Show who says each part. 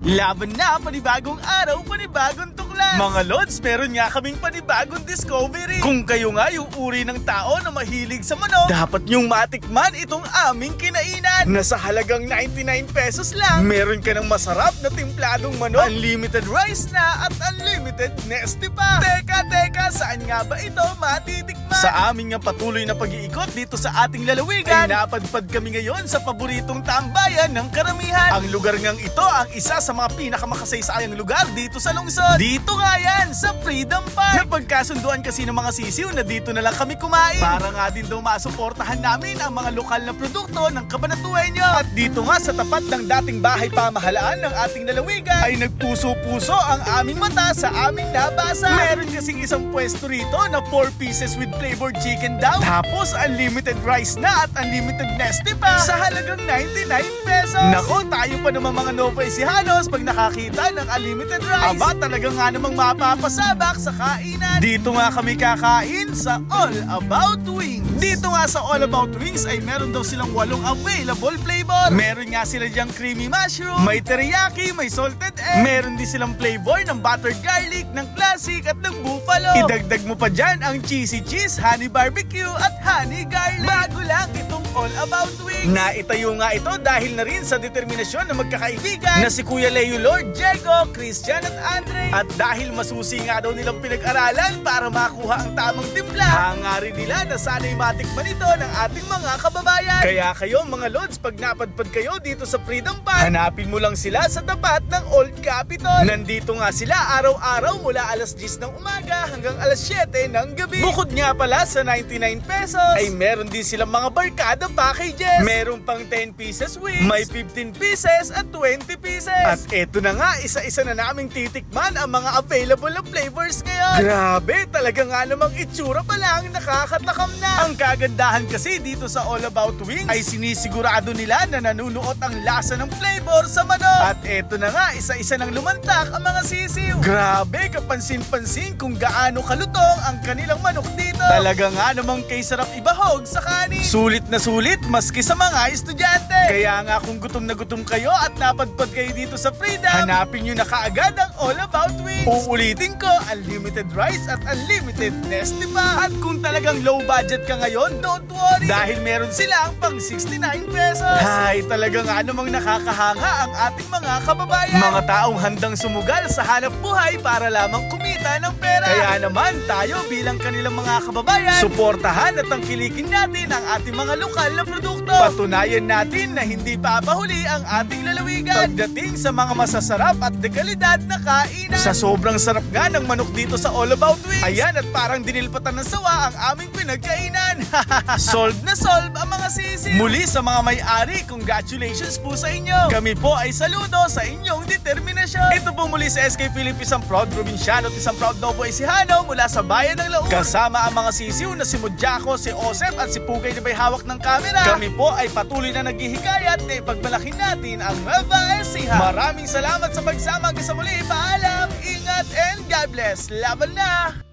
Speaker 1: Laban na, panibagong araw, panibagong tuklas! Mga Lods, meron nga kaming panibagong discovery. Kung kayo nga yung uri ng tao na mahilig sa manok, dapat niyong matikman itong aming kinainan. Nasa halagang 99 pesos lang, meron ka ng masarap na timpladong manok, unlimited rice na at unlimited nesty pa. Teka, teka, saan nga ba ito matitikman? Sa aming nga patuloy na pag-iikot dito sa ating lalawigan, ay napadpad kami ngayon sa paboritong tambayan ng karamihan. Ang lugar ngang ito ang isa sa mga pinakamakasaysaayang lugar dito sa lungsod. Dito nga yan, sa Freedom Park. Napagkasunduan kasi ng mga sisiw na dito na lang kami kumain. Para nga din daw masuportahan namin ang mga lokal na produkto ng Kabanatuenyo. At dito nga sa tapat ng dating bahay pamahalaan ng ating lalawigan ay nagpuso-puso ang aming mata sa aming nabasa. Meron kasing isang pwesto rito na 4 pieces with flavored chicken daw. Tapos unlimited rice na at unlimited nesty pa sa halagang 99 pesos. Nako, tayo pa naman mga Novaisihanos pag nakakita ng unlimited rice. Aba, talaga nga namang mapapasabak sa kainan. Dito nga kami kakain sa All About Wings. Dito nga sa All About Wings ay meron daw silang walong available flavor. Meron nga sila diyang creamy mushroom, may teriyaki, may salted egg. Meron din silang flavor ng buttered garlic, ng classic at ng buffalo. Idagdag mo pa dyan ang cheesy cheese, honey barbecue at honey garlic. About Wings. Naitayo nga ito dahil na rin sa determinasyon ng magkakaibigan na si Kuya Leo Lord, Diego, Christian at Andre. At dahil masusi nga daw nilang pinag-aralan para makuha ang tamang timpla, hangarin nila na sana'y matikman ito ng ating mga kababayan. Kaya kayo mga Lods, pag napadpad kayo dito sa Freedom Park, hanapin mo lang sila sa tapat ng Old Capitol. Nandito nga sila araw-araw mula alas 10 ng umaga hanggang alas 7 ng gabi. Bukod nga pala sa 99 pesos, ay meron din silang mga barkada packages. Meron pang 10 pieces wings, may 15 pieces at 20 pieces. At eto na nga, isa-isa na naming titikman ang mga available na flavors ngayon. Grabe, talaga nga namang itsura pa lang nakakatakam na. Ang kagandahan kasi dito sa All About Wings ay sinisigurado nila na nanunuot ang lasa ng flavor sa manok. At eto na nga, isa-isa nang lumantak ang mga sisiw. Grabe, kapansin-pansin kung gaano kalutong ang kanilang manok dito. Talaga nga namang kay sarap ibahog sa kanin. Sulit na sulit maski sa mga estudyante. Kaya nga kung gutom na gutom kayo at napadpad kayo dito sa Freedom, hanapin nyo na kaagad ang All About Wings. Uulitin ko, unlimited rice at unlimited nesty. At kung talagang low budget ka ngayon, don't worry. Dahil meron silang pang 69 pesos. Hay, talaga nga namang nakakahanga ang ating mga kababayan. Mga taong handang sumugal sa hanap buhay para lamang kumita ng pera. Kaya naman tayo bilang kanilang mga kababayan, suportahan at tangkilikin natin ang ating mga lokal na produkto. Patunayan natin na hindi papahuli ang ating lalawigan pagdating sa mga masasarap at dekalidad na kainan. Sa sobrang sarap nga ng manok dito sa All About Wings. Ayan at parang dinilpatan ng sawa ang aming pinagkainan. Solve na solve ang mga sisi. Muli sa mga may-ari, congratulations po sa inyo. Kami po ay saludo sa inyong determinasyon. Ito po muli sa SK Philippines, isang proud probinsyano at isang proud Novo Ecijano mula sa bayan ng Laon. Kasama ang mga sisiw na si Mudyako, si Osep at si Pugay na may hawak ng kamera. Kami po ay patuloy na naghihikayat na ipagmalaki natin ang Nueva Ecija. Maraming salamat sa pagsama hanggang sa muli. Paalam, ingat, and God bless. Laban na!